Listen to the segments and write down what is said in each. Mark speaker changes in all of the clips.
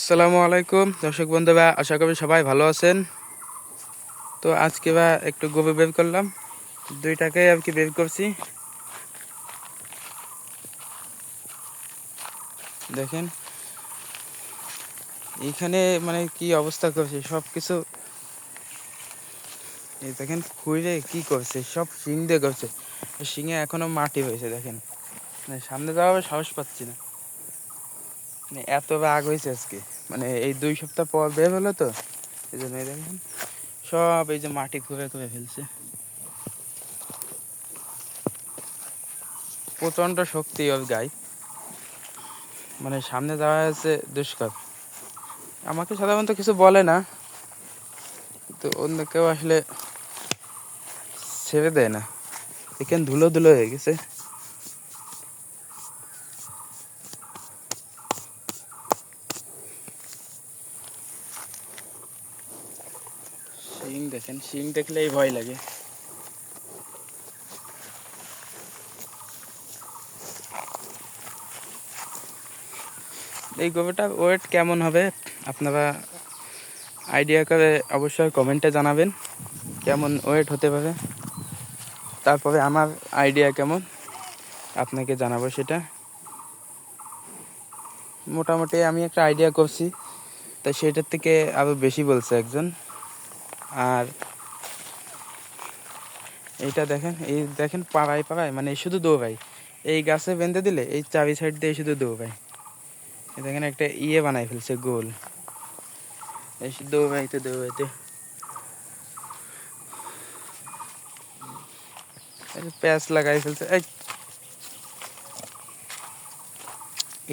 Speaker 1: আসসালামু আলাইকুম। দর্শক বন্ধুরা, আশা করি সবাই ভালো আছেন। তো আজকে বা একটু গোবর বের করলাম। দুই দুইটাকে আর কি বের করছি। দেখেন, এইখানে মানে কি অবস্থা করছে? সব কিছু এই দেখেন, খুঁড়ে কি করছে? সব শিং দিয়ে করছে। শিঙে এখনও মাটি হয়েছে, দেখেন। মানে সামনে যাওয়া সাহস পাচ্ছি না। মানে এত রাগ হয়েছে আজকে। মানে এই দুই সপ্তাহ পর বের হলো তো, এই জন্য দেখেন সব এই যে মাটি খুঁড়ে খুঁড়ে ফেলছে। প্রচণ্ড শক্তি ওর গায়ে। মানে সামনে যাওয়া আছে দুষ্কর। আমাকে সাধারণত কিছু বলে না তো অন্য কেউ আসলে ছেড়ে দেয় না। এখানে ধুলো ধুলো হয়ে গেছে। শিং দেখেন শিং দেখলেই ভয় লাগে। এই গরুটার ওয়েট কেমন হবে? আপনারা আইডিয়া করে অবশ্যই কমেন্টে জানাবেন, কেমন ওয়েট হতে পারে। তারপরে আমার আইডিয়া কেমন, আপনাকে জানাব সেটা। মোটামুটি আমি একটা আইডিয়া করছি তাই সেটার থেকে আরও বেশি বলছে একজন। আর এইটা দেখেন, এই দেখেন পাড়ায় পাড়ায় মানে শুধু দৌড়াই এই গাছে বেঁধে দিলে এই চাবি সাইড দিয়ে শুধু দৌড়াই দেখেন একটা ইয়ে বানাই ফেলছে গোল। এই দৌড়াইতে দৌড়াইতে প্যাঁচ লাগাই ফেলছে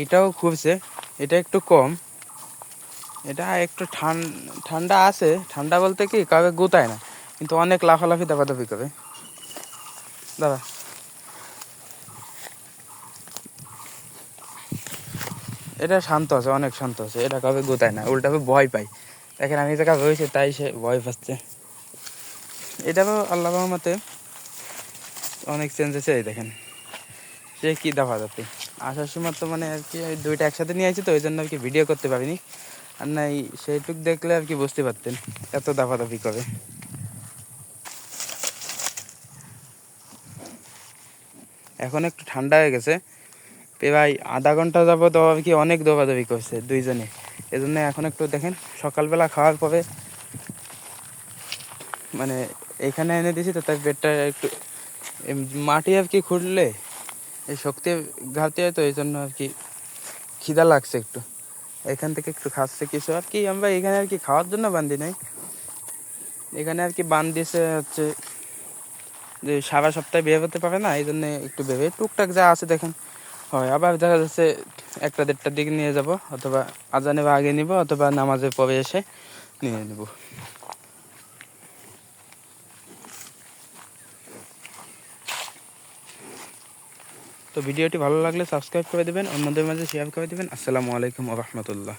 Speaker 1: এটাও খুবছে, এটা একটু কম। এটা একটু ঠান্ডা আছে। ঠান্ডা বলতে কি, কাউকে গোতায় না। কিন্তু অনেক লাফালাফি, দাপাদাপি করে। দাদা এটা শান্ত আছে, অনেক শান্ত আছে। এটা কাউকে গোতায় না উল্টাকে ভয় পাই দেখেন, আমি যে জায়গা রয়েছে তাই সে ভয় পাচ্ছে। এটাও আল্লাহ মতে অনেক চেঞ্জ আছে, এই দেখেন। সে কি দাপাদাপি। আসার সময় তো মানে আর কি দুইটা একসাথে নিয়ে আসি তো, ওই জন্য আর কি ভিডিও করতে পারিনি। আর নাই, সেইটুক দেখলে আর কি বুঝতে পারতেন এত দাপাদাপি করে। এখন একটু ঠান্ডা হয়ে গেছে। প্রায় আধা ঘণ্টা যাবত আর কি অনেক দৌড়াদৌড়ি করছে দুইজনে। এজন্য এখন একটু দেখেন, সকালবেলা খাওয়ার পরে মানে এখানে এনে দিয়েছি তো তার পেটটা একটু মাটি আর কি খুঁড়লে, এই শক্তি ঘাটতি হয় তো এই জন্য আর কি খিদা লাগছে একটু। এখান থেকে একটু খাচ্ছে কিছু। আর কি, আমরা এখানে আর কি খাওয়ার জন্য বান্ধি নাই। এখানে আর কি বান দিয়েছে হচ্ছে যে সারা সপ্তাহে বের হতে পারে না এই জন্য একটু ভেবে টুকটাক যা আছে দেখেন। হয়, আবার দেখা যাচ্ছে একটা দেড়টার দিকে নিয়ে যাব, অথবা আজানে বা আগে নিব, অথবা নামাজের পরে এসে নিয়ে নেব। তো ভিডিওটি ভালো লাগলে সাবস্ক্রাইব করে দেবেন, অন্যদের মাঝে শেয়ার করে দেবেন। আসসালামু আলাইকুম রহমতুল্লাহ।